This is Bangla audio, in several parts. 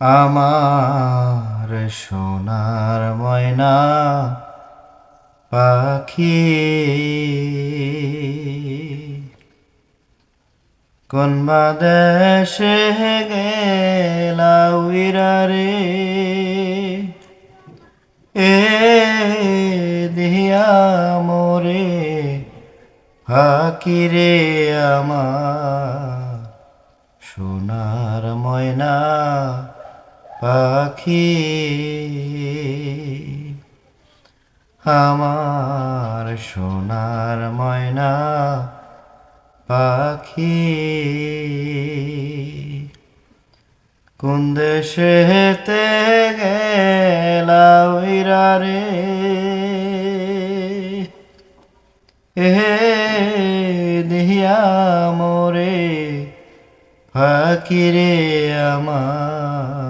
আমার সোনার ময়না পাখি। কোন দেশে গেলা রে? এ দিয়া মোরে ফাকিরে আমার সোনার ময়না। পাখি আমার সোনার ময়না পাখি। কোন দেশেতে গেলা উইরা রে? এ দেহিয়া মোরে ফাকিরে আমার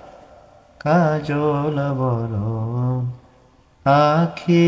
কাজল বর আখি